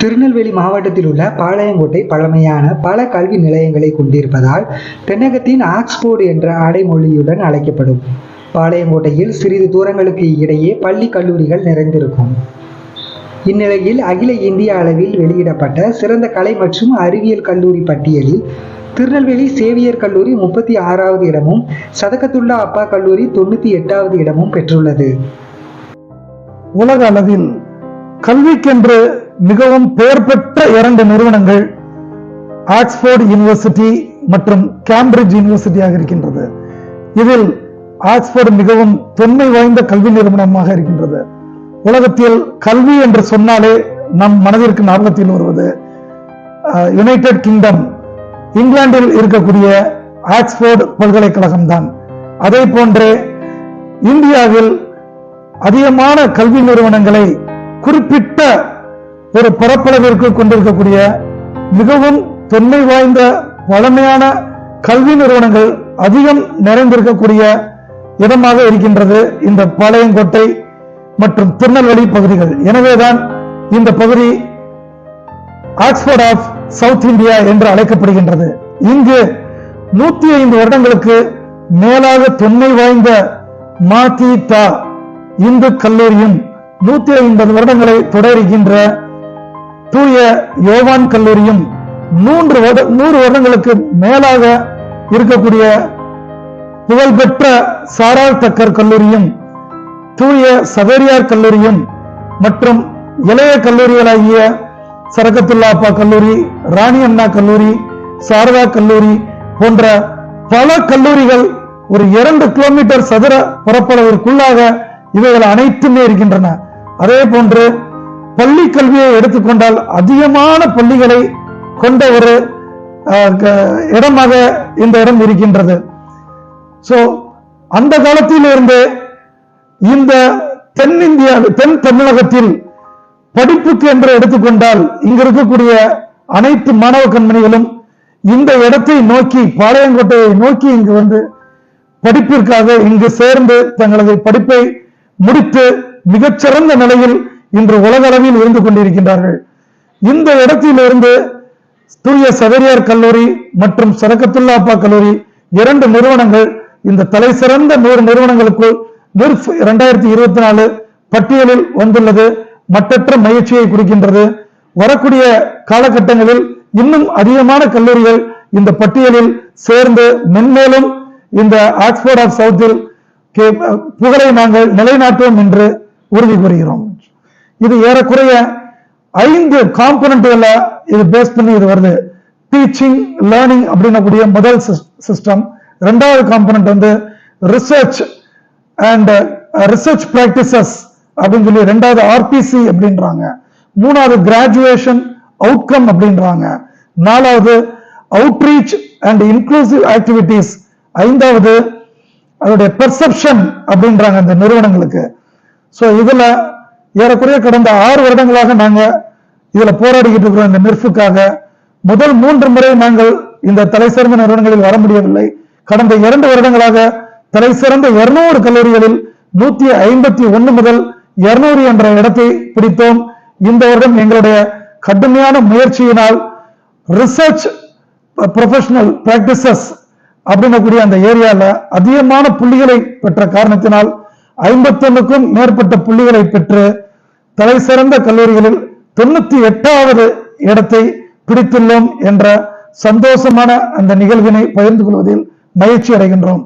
திருநெல்வேலி மாவட்டத்தில் உள்ள பாளையங்கோட்டை பழமையான பல கல்வி நிலையங்களை கொண்டிருப்பதால் தென்னகத்தின் ஆக்ஸ்போர்டு என்ற அடைமொழியுடன் அழைக்கப்படும். பாளையங்கோட்டையில் சிறிது தூரங்களுக்கு இடையே பள்ளி கல்லூரிகள் நிறைந்திருக்கும். இந்நிலையில் அகில இந்திய அளவில் வெளியிடப்பட்ட சிறந்த கலை மற்றும் அறிவியல் கல்லூரி பட்டியலில் திருநெல்வேலி சேவியர் கல்லூரி முப்பத்தி ஆறாவது இடமும் சதகத்துல்லா அப்பா கல்லூரி தொண்ணூற்றி எட்டாவது இடமும் பெற்றுள்ளது. உலக அளவில் கல்விக்கென்று மிகவும் பெயர் பெற்ற இரண்டு நிறுவனங்கள் ஆக்ஸ்போர்ட் யூனிவர்சிட்டி மற்றும் கேம்பிரிட்ஜ் யூனிவர்சிட்டியாக இருக்கின்றது. இதில் ஆக்ஸ்போர்ட் மிகவும் தொன்மை வாய்ந்த கல்வி நிறுவனமாக இருக்கின்றது. உலகத்தில் கல்வி என்று சொன்னாலே நம் மனதிற்கு ஞாபகத்தில் வருவது யுனைடெட் கிங்டம் இங்கிலாந்தில் இருக்கக்கூடிய ஆக்ஸ்போர்ட் பல்கலைக்கழகம் தான் அதே போன்றே இந்தியாவில் அதிகமான கல்வி நிறுவனங்களை குறிப்பிட்ட ஒரு பரப்பளவிற்கு கொண்டிருக்கக்கூடிய மிகவும் தொன்மை வாய்ந்த பழமையான கல்வி நிறுவனங்கள் அதிகம் நிறைந்திருக்கக்கூடிய இடமாக இருக்கின்றது இந்த பாளையங்கோட்டை மற்றும் திருநெல்வேலி பகுதிகள். எனவேதான் இந்த பகுதி ஆக்ஸ்போர்ட் ஆஃப் சவுத் இந்தியா என்று அழைக்கப்படுகின்றது. இங்கு நூத்தி ஐந்து வருடங்களுக்கு மேலாக தொன்மை வாய்ந்த மாதி தா இந்து கல்லூரியும் நூத்தி ஐம்பது வருடங்களை தொடர்கின்ற தூய யோவான் கல்லூரியும் மூன்று வருட நூறு வருடங்களுக்கு மேலாக இருக்கக்கூடிய புகழ்பெற்ற சாரார் தக்கர் கல்லூரியும் தூய சவேரியார் கல்லூரியும் மற்றும் இளைய கல்லூரிகளாகிய சரகத்துல்லாப்பா கல்லூரி ராணி அண்ணா கல்லூரி சாரதா கல்லூரி போன்ற பல கல்லூரிகள் ஒரு இரண்டு கிலோமீட்டர் சதுர பரப்பளவிற்குள்ளாக இவைகள் அனைத்துமே இருக்கின்றன. அதே போன்று பள்ளி கல்வியை எடுத்துக்கொண்டால் அதிகமான பள்ளிகளை கொண்ட ஒரு அஹ், க- இடமாக இந்த இடம் இருக்கின்றது. சோ அந்த காலத்தில் இருந்து இந்த தென்னிந்தியா தென் தமிழகத்தில் படிப்புக்கு என்று எடுத்துக்கொண்டால் இங்க இருக்கக்கூடிய அனைத்து மாணவ கண்மணிகளும் இந்த இடத்தை நோக்கி பாளையங்கோட்டையை நோக்கி இங்கு வந்து படிப்பிற்காக இங்கு சேர்ந்து தங்களது படிப்பை முடித்து மிகச்சிறந்த நிலையில் இன்று உலக அளவில் இருந்து கொண்டிருக்கின்றார்கள். இந்த இடத்திலிருந்து தூய சவேரியார் கல்லூரி மற்றும் சரக்கத்துல்லாப்பா கல்லூரி இரண்டு நிறுவனங்கள் இந்த தலை சிறந்த நூறு நிறுவனங்களுக்குள் நிர்ஃப் இரண்டாயிரத்தி இருபத்தி நாலு பட்டியலில் வந்துள்ளது. மற்றற்ற மகிழ்ச்சியை குறிக்கின்றது. வரக்கூடிய காலகட்டங்களில் இன்னும் அதிகமான கல்லூரிகள் இந்த பட்டியலில் சேர்ந்து மென்மேலும் இந்த ஆக்ஸ்போர்ட் ஆஃப் சவுத்தில் கே- புகழை நாங்கள் நிலைநாட்டுவோம் என்று உறுதி கூறுகிறோம். இது ஏறக்குறைய ஐந்து காம்பனண்ட்ல இது பேஸ் பண்ணி இது வருது. டீச்சிங் லேர்னிங் அப்படின்னக்கூடிய முதல் சிஸ்டம் ரெண்டாவது காம்பனண்ட் வந்து ரிசர்ச் அண்ட் ரிசர்ச் பிராக்டிசஸ் அப்படின்னு சொல்லி ரெண்டாவது ஆர்பிசி அப்படின்றாங்க. மூணாவது கிராஜுவேஷன் அவுட்கம் அப்படின்றாங்க. நாலாவது அவுட்ரீச் அண்ட் இன்க்ளூசிவ் ஆக்டிவிட்டிஸ் ஐந்தாவது அதோடைய பெர்செப்ஷன் அப்படின்றாங்க இந்த நிறுவனங்களுக்கு. ஸோ இதில் ஏறக்குறைய கடந்த ஆறு வருடங்களாக நாங்க இதுல போராடிக்கிட்டு இருக்கிறோம் இந்த நிர்ஃபுக்காக முதல் மூன்று முறை நாங்கள் இந்த தலை சிறந்த நிறுவனங்களில் வர முடியவில்லை. கடந்த இரண்டு வருடங்களாக தலை சிறந்த இருநூறு கல்லூரிகளில் நூத்தி ஐம்பத்தி ஒன்னு முதல் இருநூறு என்ற இடத்தை பிடித்தோம். இந்த வருடம் எங்களுடைய கடுமையான முயற்சியினால் ரிசர்ச் ப்ரொஃபஷனல் பிராக்டிசஸ் அப்படின்னக்கூடிய அந்த ஏரியால அதிகமான புள்ளிகளை பெற்ற காரணத்தினால் ஐம்பத்தொன்னுக்கும் மேற்பட்ட புள்ளிகளை பெற்று தலை சிறந்த கல்லூரிகளில் தொண்ணூத்தி எட்டாவது இடத்தை பிடித்துள்ளோம் என்ற சந்தோஷமான அந்த நிகழ்வினை பகிர்ந்து கொள்வதில் மகிழ்ச்சி அடைகின்றோம்.